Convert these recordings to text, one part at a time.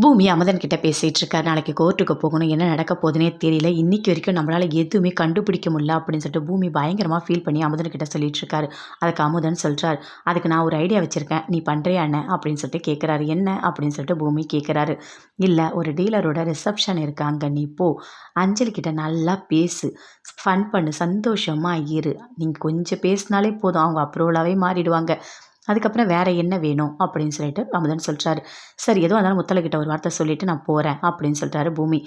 பூமி அமதன் கிட்ட பேசிகிட்டு இருக்கார். நாளைக்கு கோர்ட்டுக்கு போகணும். என்ன நடக்க போகுதுனே தெரியல. இன்றைக்கி வரைக்கும் நம்மளால் எதுவுமே கண்டுபிடிக்க முடியல அப்படின்னு சொல்லிட்டு பூமி பயங்கரமாக ஃபீல் பண்ணி அமுதன் கிட்ட சொல்லிட்டு இருக்காரு. அதுக்கு அமுதன் சொல்கிறார் அதுக்கு நான் ஒரு ஐடியா வச்சுருக்கேன். நீ பண்ணுறியா என்ன? அப்படின்னு சொல்லிட்டு கேட்குறாரு என்ன? அப்படின்னு சொல்லிட்டு பூமி கேட்குறாரு இல்லை ஒரு டீலரோட ரிசப்ஷன் இருக்கு. அங்கே நீ போ. அஞ்சலி கிட்ட நல்லா பேசு. ஃபன் பண்ணு. சந்தோஷமாக இரு. நீங்கள் கொஞ்சம் பேசினாலே போதும். அவங்க அப்ரூவலாகவே மாறிடுவாங்க. அதுக்கப்புறம் வேற என்ன வேணும் அப்படின்னு சொல்லிட்டு அமுதன் சொல்கிறாரு சரி எதுவும் அதனால் முத்தலைக்கிட்ட ஒரு வார்த்தை சொல்லிட்டு நான் போகிறேன் அப்படின்னு சொல்லிட்டாரு பூமி.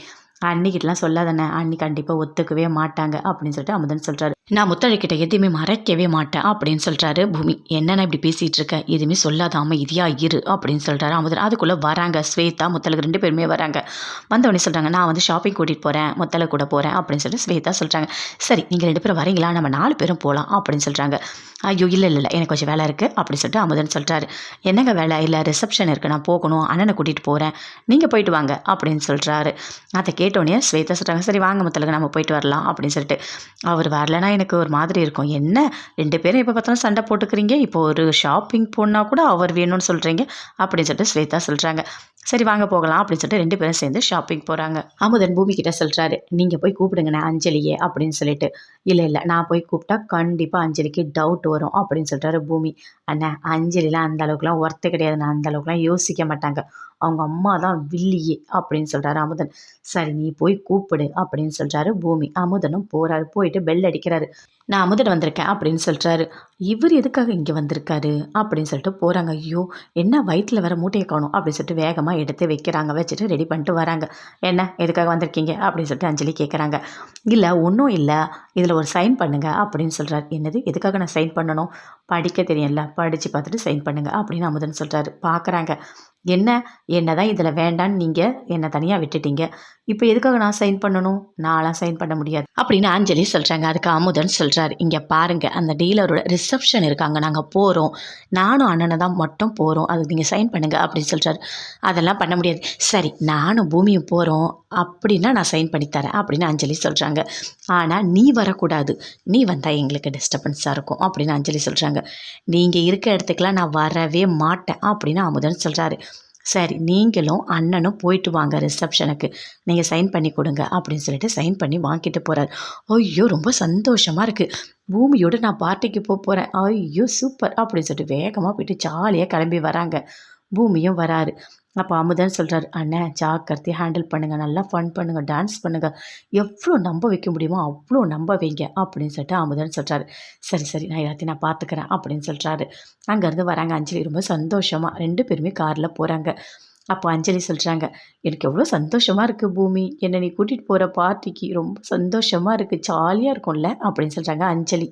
அன்னிக்கிட்டலாம் சொல்லாதானே அன்னி கண்டிப்பாக ஒத்துக்கவே மாட்டாங்க அப்படின்னு சொல்லிட்டு அமுதன் சொல்கிறாரு நான் முத்தழைக்கிட்ட எதுவுமே மறைக்கவே மாட்டேன் அப்படின்னு சொல்கிறாரு பூமி. என்னென்ன இப்படி பேசிகிட்டு இருக்க எதுவுமே சொல்லாத அமைதியா இரு அப்படின்னு சொல்கிறாரு அமுதன் அதுக்குள்ளே வராங்க. ஸ்வேதா முத்தலகு ரெண்டு பேருமே வராங்க. வந்தவொடனே சொல்கிறாங்க நான் வந்து ஷாப்பிங் கூட்டிகிட்டு போகிறேன் முத்தலை கூட போகிறேன் அப்படின்னு சொல்லிட்டு ஸ்வேதா சொல்கிறாங்க சரி நீங்கள் ரெண்டு பேரும் வரீங்களா? நம்ம நாலு பேரும் போகலாம் அப்படின்னு சொல்கிறாங்க ஐயோ இல்லை இல்லை இல்லை. எனக்கு கொஞ்சம் வேலை இருக்குது அப்படின்னு சொல்லிட்டு அமுதன் சொல்கிறாரு என்னங்க வேலை? இல்லை ரிசப்ஷன் இருக்குது நான் போகணும். அண்ணனை கூட்டிகிட்டு போகிறேன் நீங்கள் போயிட்டு வாங்க. அப்படின்னு சொல்கிறாரு அதை கேட்டோடனே ஸ்வேதா சொல்கிறாங்க சரி வாங்க முத்தலுக்கு நம்ம போயிட்டு வரலாம். அப்படின்னு சொல்லிட்டு. அவர் வரலன்னா எனக்கு ஒரு மாதிரி இருக்கும். என்ன? ரெண்டு பேரும் எப்போ பார்த்தாலும் சண்டை போட்டுக்கிறீங்க? இப்போ ஒரு ஷாப்பிங் போனால் கூட அவர் வேணும்னு சொல்கிறீங்க அப்படின்னு சொல்லிட்டு ஸ்வேதா சொல்கிறாங்க சரி வாங்க போகலாம் அப்படின்னு சொல்லிட்டு ரெண்டு பேரும் சேர்ந்து ஷாப்பிங் போகிறாங்க அமுதன் பூமி கிட்ட சொல்கிறாரு நீங்கள் போய் கூப்பிடுங்கண்ணே அஞ்சலியே அப்படின்னு சொல்லிட்டு. இல்லை இல்லை நான் போய் கூப்பிட்டா கண்டிப்பாக அஞ்சலிக்கு டவுட் வரும் அப்படின்னு சொல்கிறாரு பூமி. அண்ணா அஞ்சலிலாம் அந்த அளவுக்குலாம் ஒர்த்து கிடையாது. நான் அந்த அளவுக்குலாம் யோசிக்க மாட்டாங்க. அவங்க அம்மா தான் வில்லியே அப்படின்னு சொல்கிறாரு அமுதன். சரி நீ போய் கூப்பிடு அப்படின்னு சொல்கிறாரு பூமி. அமுதனும் போகிறாரு போயிட்டு பெல் அடிக்கிறாரு. நான் அமுதன் வந்திருக்கேன் அப்படின்னு சொல்கிறாரு இவர் எதுக்காக இங்கே வந்திருக்காரு? அப்படின்னு சொல்லிட்டு போகிறாங்க ஐயோ என்ன வயிற்றில் வர மூட்டையை காணும் அப்படின்னு சொல்லிட்டு வேகமாக எடுத்து வைக்கிறாங்க. வச்சுட்டு ரெடி பண்ணிட்டு வராங்க. என்ன எதுக்காக வந்திருக்கீங்க? அப்படின்னு சொல்லிட்டு அஞ்சலி கேட்குறாங்க இல்லை ஒன்றும் இல்லை. இதில் ஒரு சைன் பண்ணுங்கள் அப்படின்னு சொல்கிறார் என்னது? எதுக்காக நான் சைன் பண்ணணும்? படிக்க தெரியல படித்து பார்த்துட்டு சைன் பண்ணுங்கள் அப்படின்னு அமுதன் சொல்கிறாரு பார்க்குறாங்க என்ன? என்ன தான் இதில் வேண்டான்னு நீங்கள் என்னை தனியாக விட்டுட்டீங்க. இப்போ எதுக்காக நான் சைன் பண்ணணும்? நான்லாம் சைன் பண்ண முடியாது. அப்படின்னு அஞ்சலி சொல்கிறாங்க அதுக்கு அமுதன் சொல்கிறாரு இங்கே பாருங்கள் அந்த டீலரோட ரிசப்ஷன் இருக்காங்க. நாங்கள் போகிறோம் நானும் அண்ணனை தான் மட்டும் போகிறோம் அது நீங்கள் சைன் பண்ணுங்கள் அப்படின்னு சொல்கிறாரு அதெல்லாம் பண்ண முடியாது. சரி நானும் பூமியும் போகிறோம் அப்படின்னா நான் சைன் பண்ணி தரேன் அப்படின்னு அஞ்சலி சொல்கிறாங்க ஆனால் நீ வரக்கூடாது. நீ வந்தால் எங்களுக்கு டிஸ்டர்பன்ஸாக இருக்கும் அப்படின்னு அஞ்சலி சொல்கிறாங்க நீங்கள் இருக்க இடத்துக்குலாம் நான் வரவே மாட்டேன் அப்படின்னு அமுதன் சொல்கிறாரு சரி நீங்களும் அண்ணனும் போயிட்டு வாங்க ரிசப்ஷனுக்கு. நீங்கள் சைன் பண்ணி கொடுங்க அப்படின்னு சொல்லிட்டு சைன் பண்ணி வாங்கிட்டு போகிறார் ஐயோ ரொம்ப சந்தோஷமாக இருக்குது பூமியோடு நான் பார்ட்டிக்கு போக போகிறேன் ஐயோ சூப்பர் அப்படின்னு சொல்லிட்டு வேகமாக போயிட்டு ஜாலியாக கிளம்பி வராங்க. பூமியும் வராரு. அப்போ அமுதன் சொல்கிறார் அண்ணன் ஜாக்கிரதையாக ஹேண்டில் பண்ணுங்கள் நல்லா ஃபன் பண்ணுங்கள் டான்ஸ் பண்ணுங்கள் எவ்வளோ நம்ப வைக்க முடியுமோ அவ்வளோ நம்ப வைங்க. அப்படின்னு சொல்லிட்டு அமுதன் சொல்கிறாரு சரி சரி. நான் எல்லாத்தையும் நான் பார்த்துக்கிறேன் அப்படின்னு சொல்கிறாரு அங்கேருந்து வராங்க அஞ்சலி ரொம்ப சந்தோஷமாக ரெண்டு பேருமே காரில் போகிறாங்க அப்போ அஞ்சலி சொல்கிறாங்க எனக்கு எவ்வளோ சந்தோஷமாக இருக்குது பூமி என்னை நீ கூட்டிகிட்டு போகிற பார்ட்டிக்கு ரொம்ப சந்தோஷமாக இருக்குது ஜாலியாக இருக்கும்ல? அப்படின்னு சொல்கிறாங்க அஞ்சலி.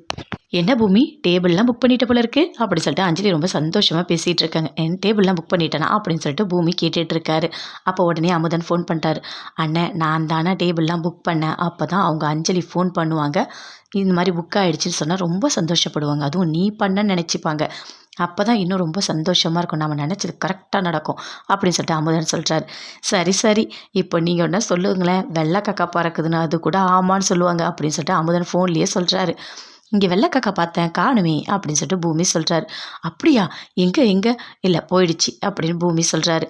என்ன பூமி டேபிள்லாம் புக் பண்ணிட்ட போல இருக்கு? அப்படின்னு சொல்லிட்டு அஞ்சலி ரொம்ப சந்தோஷமாக பேசிகிட்டு இருக்காங்க. என் டேபிள்லாம் புக் பண்ணிட்டேனா? அப்படின்னு சொல்லிட்டு பூமி கேட்டுட்டு இருக்காரு. அப்போ உடனே அமுதன் ஃபோன் பண்ணிட்டாரு அண்ணன் நான் தானே டேபிள்லாம் புக் பண்ணேன். அப்போ தான் அவங்க அஞ்சலி ஃபோன் பண்ணுவாங்க. இந்த மாதிரி புக் ஆகிடுச்சின்னு சொன்னால் ரொம்ப சந்தோஷப்படுவாங்க. அதுவும் நீ பண்ணன்னு நினச்சிப்பாங்க. அப்போ தான் இன்னும் ரொம்ப சந்தோஷமாக இருக்கும். நம்ம நினச்சது கரெக்டாக நடக்கும். அப்படின்னு சொல்லிட்டு அமுதன் சொல்கிறார் சரி சரி. இப்போ நீங்கள் ஒன்றா சொல்லுங்களேன். வெள்ளை காக்கா பறக்குதுன்னு அது கூட ஆமான்னு சொல்லுவாங்க. அப்படின்னு சொல்லிட்டு அமுதன் ஃபோன்லேயே சொல்கிறாரு இங்கே வெள்ளைக்காக்கா பார்த்தேன். காணுமே. அப்படின்னு சொல்லிட்டு பூமி சொல்கிறாரு அப்படியா? எங்கே எங்கே? இல்லை போயிடுச்சு. அப்படின்னு பூமி சொல்கிறாரு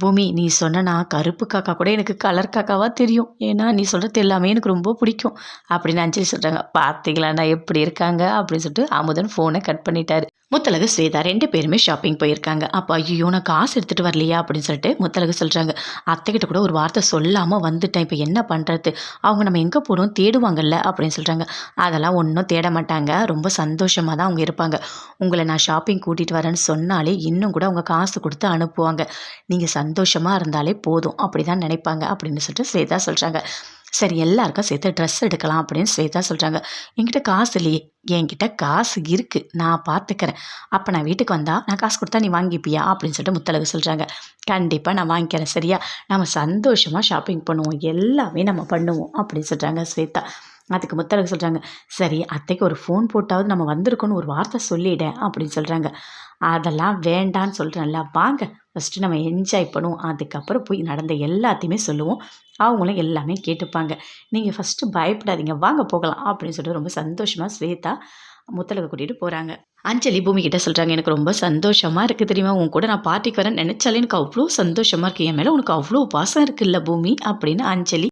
பூமி நீ சொன்னா கருப்பு காக்கா கூட எனக்கு கலர் காக்காவாக தெரியும். ஏன்னா நீ சொல்கிறது எல்லாமே எனக்கு ரொம்ப பிடிக்கும். அப்படின்னு அஞ்சலி சொல்கிறாங்க பார்த்தீங்களா நான் எப்படி இருக்காங்க? அப்படின்னு சொல்லிட்டு அமுதன் ஃபோனை கட் பண்ணிட்டாரு. முத்தலகு ஸ்வேதா ரெண்டு பேருமே ஷாப்பிங் போயிருக்காங்க. அப்போ ஐயோ நான் காசு எடுத்துகிட்டு வரலையா? அப்படின்னு சொல்லிட்டு முத்தலகு சொல்கிறாங்க அத்தைக்கிட்ட கூட ஒரு வார்த்தை சொல்லாமல் வந்துட்டேன். இப்போ என்ன பண்ணுறது அவங்க நம்ம எங்கே போகிறோம் தேடுவாங்கல்ல? அப்படின்னு சொல்கிறாங்க அதெல்லாம் ஒன்றும் தேட மாட்டாங்க. ரொம்ப சந்தோஷமாக தான் அவங்க இருப்பாங்க. உங்களை நான் ஷாப்பிங் கூட்டிகிட்டு வரேன்னு சொன்னாலே இன்னும் கூட அவங்க காசு கொடுத்து அனுப்புவாங்க. நீங்கள் சந்தோஷமாக இருந்தாலே போதும். அப்படி தான் நினைப்பாங்க. அப்படின்னு சொல்லிட்டு ஸ்வேதா சொல்கிறாங்க சரி எல்லாருக்கும் சேர்த்து ட்ரெஸ் எடுக்கலாம் அப்படின்னு ஸ்வேதா சொல்கிறாங்க என்கிட்ட காசு இல்லையே. என்கிட்ட காசு இருக்குது நான் பார்த்துக்கிறேன் அப்போ நான் வீட்டுக்கு வந்தால் நான் காசு கொடுத்தா நீ வாங்கிப்பியா? அப்படின்னு சொல்லிட்டு முத்தழகு சொல்கிறாங்க கண்டிப்பாக நான் வாங்கிக்கிறேன் சரியா? நம்ம சந்தோஷமாக ஷாப்பிங் பண்ணுவோம். எல்லாமே நம்ம பண்ணுவோம். அப்படின்னு சொல்கிறாங்க ஸ்வேதா. அதுக்கு முத்தழகு சொல்கிறாங்க சரி அத்தைக்கு ஒரு ஃபோன் போட்டாவது நம்ம வந்திருக்கோன்னு ஒரு வார்த்தை சொல்லிவிட அப்படின்னு சொல்கிறாங்க அதெல்லாம் வேண்டான்னு சொல்கிறேன்ல வாங்க ஃபஸ்ட்டு நம்ம என்ஜாய் பண்ணுவோம். அதுக்கப்புறம் போய் நடந்த எல்லாத்தையுமே சொல்லுவோம். அவங்களும் எல்லாமே கேட்டுப்பாங்க. நீங்கள் ஃபஸ்ட்டு பயப்படாதீங்க வாங்க போகலாம் அப்படின்னு சொல்லிட்டு ரொம்ப சந்தோஷமாக ஸ்வேதா முத்தலகை கூட்டிகிட்டு போகிறாங்க அஞ்சலி பூமி கிட்ட சொல்கிறாங்க எனக்கு ரொம்ப சந்தோஷமாக இருக்குது தெரியுமா? உன் கூட நான் பார்ட்டிக்கு வரேன் நினச்சாலே எனக்கு அவ்வளோ சந்தோஷமாக இருக்குது என் மேலே உனக்கு அவ்வளோ பாசம் இருக்குல்ல பூமி? அப்படின்னு அஞ்சலி